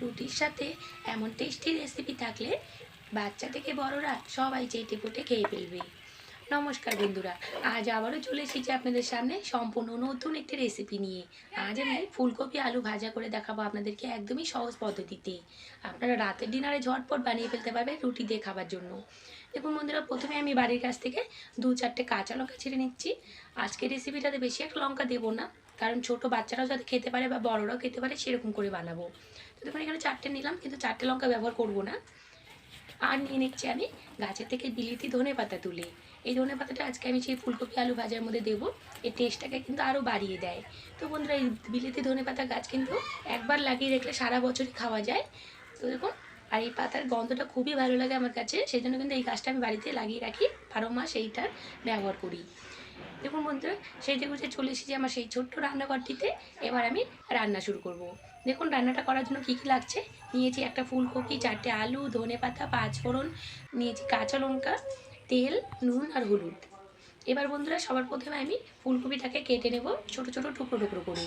রুটির সাথে এমন টেস্টি রেসিপি থাকলে বাচ্চা থেকে বড়রা সবাই চেটে পুটে খেয়ে ফেলবে। নমস্কার বন্ধুরা, আজ আবারও চলে এসেছি আপনাদের সামনে সম্পূর্ণ নতুন একটি রেসিপি নিয়ে। আজ আমি ফুলকপি আলু ভাজা করে দেখাবো আপনাদেরকে একদমই সহজ পদ্ধতিতে। আপনারা রাতের ডিনারে ঝটপট বানিয়ে ফেলতে পারবেন রুটি দিয়ে খাবার জন্য। দেখুন বন্ধুরা, প্রথমে আমি বাড়ির কাছ থেকে দু চারটে কাঁচা লঙ্কা ছিঁড়ে নিচ্ছি। আজকের রেসিপিটাতে বেশি একটা লঙ্কা দেবো না। কারণ ছোট বাচ্চারাও যাতে খেতে পারে বা বড়রাও খেতে পারে, সেরকম করে বানাবো। তো দেখুন, এখানে চারটে নিলাম, কিন্তু চারটে লঙ্কা ব্যবহার করব না। আর নিয়ে নিচ্ছি আমি গাছের থেকে বিলিতি ধনে পাতা তুলে। এই ধনে পাতাটা আজকে আমি সেই ফুলকপি আলু ভাজার মধ্যে দেবো। এই টেস্টটাকে কিন্তু আরও বাড়িয়ে দেয়। তো বন্ধুরা, এই বিলিতি ধনে পাতা গাছ কিন্তু একবার লাগিয়ে রাখলে সারা বছরই খাওয়া যায়। তো দেখুন, আর এই পাতার গন্ধটা খুবই ভালো লাগে আমার কাছে। সেই জন্য কিন্তু এই গাছটা আমি বাড়িতে লাগিয়ে রাখি। বারো মাস এইটার ব্যবহার করি। দেখুন বন্ধুরা সেই যে চলে এসেছি আমার সেই ছোট্ট রান্নাঘরটিতে। এবার আমি রান্না শুরু করব। দেখুন, রান্নাটা করার জন্য কী কী লাগছে? নিয়েছি একটা ফুলকপি, চারটে আলু, ধনে পাতা পাঁচফোড়ন নিয়েছি কাঁচা লঙ্কা, তেল, নুন আর হলুদ। এবার বন্ধুরা, সবার প্রথমে আমি ফুলকপিটাকে কেটে নেব, ছোট ছোট টুকরো টুকরো করে।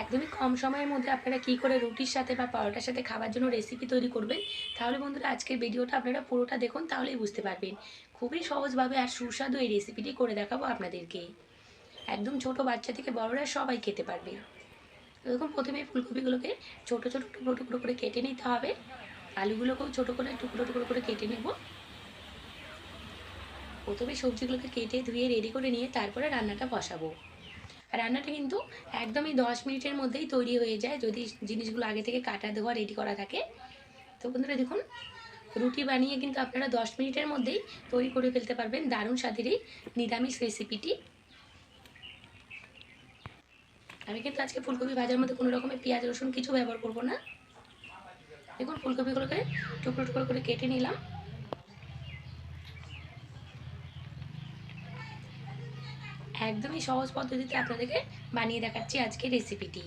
একদমই কম সময়ের মধ্যে আপনারা কী করে রুটির সাথে বা পরোটার সাথে খাবার জন্য রেসিপি তৈরি করবেন, তাহলে বন্ধুরা আজকের ভিডিওটা আপনারা পুরোটা দেখুন, তাহলেই বুঝতে পারবেন। খুবই সহজভাবে আর সুস্বাদু এই রেসিপিটি করে দেখাবো আপনাদেরকে। একদম ছোট বাচ্চা থেকে বড়রা সবাই খেতে পারবে। এরকম প্রথমে ফুলকপিগুলোকে ছোট ছোট টুকরো টুকরো করে কেটে নিতে হবে। আলুগুলোকেও ছোট করে টুকরো টুকরো করে কেটে নেব। প্রথমে সবজিগুলোকে কেটে ধুয়ে রেডি করে নিয়ে তারপরে রান্নাটা বসাবো। রান্নাটা কিন্তু একদমই দশ মিনিটের মধ্যেই তৈরি হয়ে যায়, যদি জিনিসগুলো আগে থেকে কাটা ধোয়া রেডি করা থাকে। তো বন্ধুরা দেখুন, রুটি বানিয়ে কিন্তু আপনারা দশ মিনিটের মধ্যেই তৈরি করে ফেলতে পারবেন দারুণ স্বাদের এই নিরামিষ রেসিপিটি আমি কিন্তু আজকে ফুলকপি ভাজার মধ্যে কোনো রকমের পেঁয়াজ, রসুন কিছু ব্যবহার করব না। দেখুন, ফুলকপিগুলোকে টুকরো টুকরো করে কেটে নিলাম। একদমই সহজ পদ্ধতিতে আপনাদেরকে বানিয়ে দেখাচ্ছি আজকে রেসিপিটি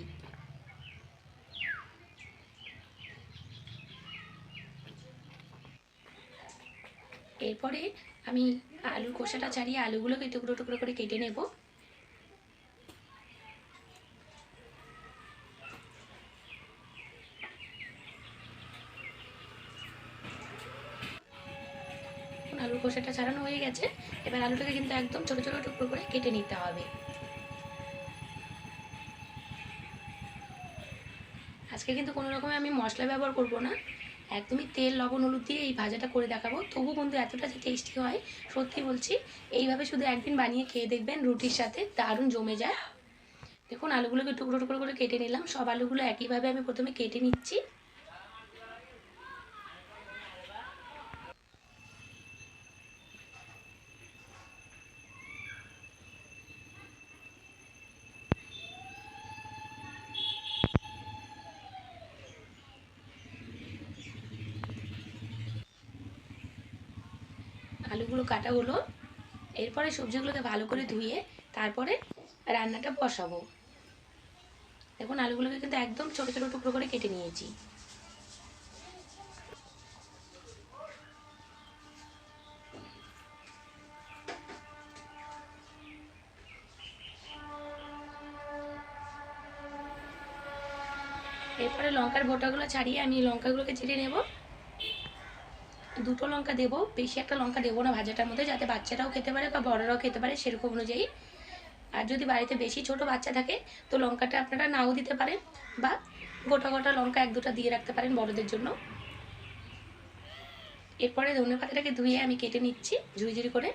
এরপরে আমি আলুর কষাটা ছাড়িয়ে আলুগুলোকে টুকরো টুকরো করে কেটে নেব আলুর খোসাটা ছাড়ানো হয়ে গেছে। এবার আলুটাকে কিন্তু একদম ছোটো ছোটো টুকরো করে কেটে নিতে হবে। আজকে কিন্তু কোনো রকমে আমি মশলা ব্যবহার করব না। একদমই তেল, লবণ, হলুদ দিয়ে এই ভাজাটা করে দেখাবো। তবু বন্ধু, এতটা যে টেস্টি হয়, সত্যি বলছি, এইভাবে শুধু একদিন বানিয়ে খেয়ে দেখবেন রুটির সাথে দারুণ জমে যায়। দেখুন, আলুগুলোকে টুকরো টুকরো করে কেটে নিলাম। সব আলুগুলো একইভাবে আমি প্রথমে কেটে নিচ্ছি। আলুগুলো কাটা হলো। এরপরে সবজিগুলোকে ভালো করে ধুয়ে তারপরে রান্নাটা বসাবো। দেখুন, আলুগুলোকে কিন্তু একদম ছোটো ছোটো টুকরো করে কেটে নিয়েছি। এরপরে লঙ্কার বোটাগুলো ছাড়িয়ে আমি লঙ্কাগুলোকে চিড়ে নেব। দুটো লঙ্কা দেবো, বেশি একটা লঙ্কা দেবো না ভাজাটার মধ্যে, যাতে বাচ্চারাও খেতে পারে বা বড়রাও খেতে পারে সেরকম অনুযায়ী। আর যদি বাড়িতে বেশি ছোট বাচ্চা থাকে, তো লঙ্কাটা আপনারা নাও দিতে পারেন বা গোটা গোটা লঙ্কা এক দুটা দিয়ে রাখতে পারেন বড়দের জন্য। এরপরে ধনে পাতাটাকে ধুয়ে আমি কেটে নিচ্ছি ঝুড়ি ঝুড়ি করে।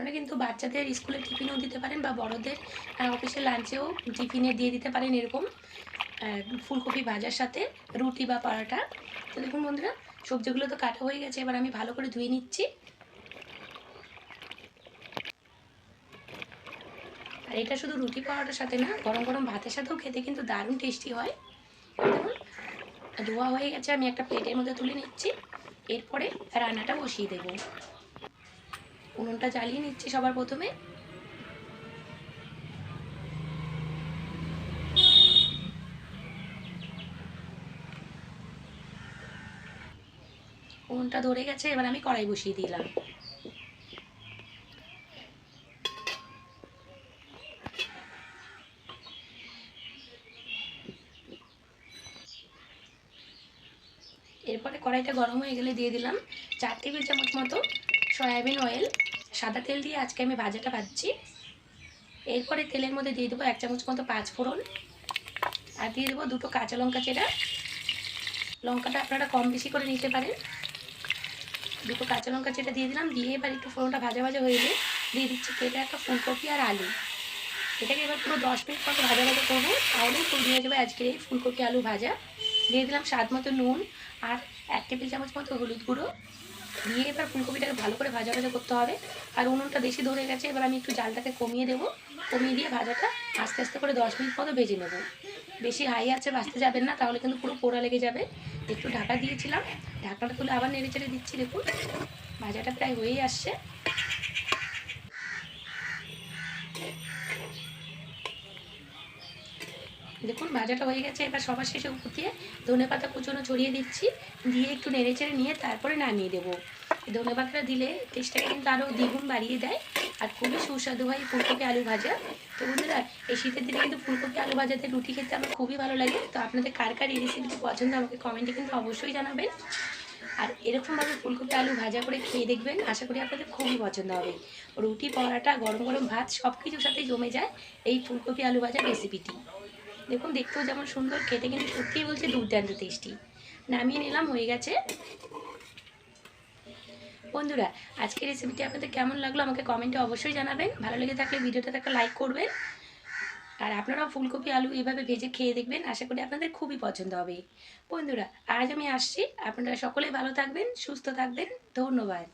আপনারা কিন্তু বাচ্চাদের স্কুলে টিফিনেও দিতে পারেন বা বড়দের অফিসে লাঞ্চেও টিফিনে দিয়ে দিতে পারেন এরকম ফুলকপি ভাজার সাথে রুটি বা পরোটা। তো দেখুন বন্ধুরা, সবজিগুলো তো কাটা হয়ে গেছে, এবার আমি ভালো করে ধুয়ে নিচ্ছি। আর এটা শুধু রুটি, পরোটার সাথে না, গরম গরম ভাতের সাথেও খেতে কিন্তু দারুণ টেস্টি হয়। দেখুন, ধোয়া হয়ে গেছে, আমি একটা প্লেটের মধ্যে তুলে নিচ্ছি। এরপরে রান্নাটা বসিয়ে দেবো। উনুনটা জ্বালিয়ে নিচ্ছি সবার প্রথমে। উনুনটা ধরে গেছে, এবার আমি কড়াই বসিয়ে দিলাম। এরপরে কড়াইটা গরম হয়ে গেলে দিয়ে দিলাম চার টেবিল চামচ মতো সয়াবিন অয়েল। সাদা তেল দিয়ে আজকে আমি ভাজাটা ভাজছি। এরপরে তেলের মধ্যে দিয়ে দেবো এক চামচ মতো পাঁচ ফোড়ন। আর দিয়ে দেবো দুটো কাঁচা লঙ্কা চেরা। লঙ্কাটা আপনারা কম বেশি করে নিতে পারেন। দুটো কাঁচা লঙ্কা চেটা দিয়ে দিলাম। দিয়ে এবার একটু ফোড়নটা ভাজা ভাজা হয়ে গেলে দিয়ে দিচ্ছি কেটে একটা ফুলকপি আর আলু। এটাকে এবার পুরো দশ মিনিট মতো ভাজা ভাজা করব। তাহলেই ফুল হয়ে যাবে আজকের এই ফুলকপি আলু ভাজা। দিয়ে দিলাম স্বাদ মতো নুন আর এক টেবিল চামচ মতো হলুদ গুঁড়ো। দিয়ে এবার ফুলকপিটাকে ভালো করে ভাজা ভাজা করতে হবে। আর উনুনটা বেশি ধরে গেছে, এবার আমি একটু জালটাকে কমিয়ে দেবো। কমিয়ে দিয়ে ভাজাটা আস্তে আস্তে করে দশ মিনিট মতো ভেজে নেব। বেশি হাই আছে ভাজতে যাবেন না, তাহলে কিন্তু পুরো পোড়া লেগে যাবে। একটু ঢাকা দিয়েছিলাম ঢাকাটা তুলে আবার নেড়ে চেড়ে দিচ্ছি, দেখুন। ভাজাটা প্রায় হয়েই আসছে। দেখুন, ভাজাটা হয়ে গেছে। এবার সবার শেষে দিয়ে ধনে পাতা কুচনো ছড়িয়ে দিচ্ছি। দিয়ে একটু নেড়ে চেড়ে নিয়ে তারপরে নামিয়ে দেবো। ধনে পাতাটা দিলে টেস্টটাকে কিন্তু আরও দ্বিগুণ বাড়িয়ে দেয় আর খুবই সুস্বাদু হয় ফুলকপি আলু ভাজা। তো বন্ধুরা, এই শীতের দিনে কিন্তু ফুলকপি আলু ভাজাতে রুটি খেতে আমার খুবই ভালো লাগে। তো আপনাদের কার কার এই রেসিপিটি পছন্দ আমাকে কমেন্টে কিন্তু অবশ্যই জানাবেন। আর এরকমভাবে ফুলকপি আলু ভাজা করে খেয়ে দেখবেন, আশা করি আপনাদের খুবই পছন্দ হবে। রুটি, পরোটা, গরম গরম ভাত সব কিছুর সাথেই জমে যায় এই ফুলকপি আলু ভাজা রেসিপিটি দেখুন, দেখতেও যেমন সুন্দর, খেতে কিন্তু সত্যিই বলছে দুর্দান্ত টেস্টি নামিয়ে নিলাম, হয়ে গেছে। বন্ধুরা, আজকের রেসিপিটি আপনাদের কেমন লাগল আমাকে কমেন্টে অবশ্যই জানাবেন। ভালো লেগে থাকলে ভিডিওটাতে একটা লাইক করবেন। আর আপনারাও ফুলকপি, আলু এভাবে ভেজে খেয়ে দেখবেন, আশা করি আপনাদের খুবই পছন্দ হবে। বন্ধুরা, আজ আমি আসছি। আপনারা সকলেই ভালো থাকবেন, সুস্থ থাকবেন। ধন্যবাদ।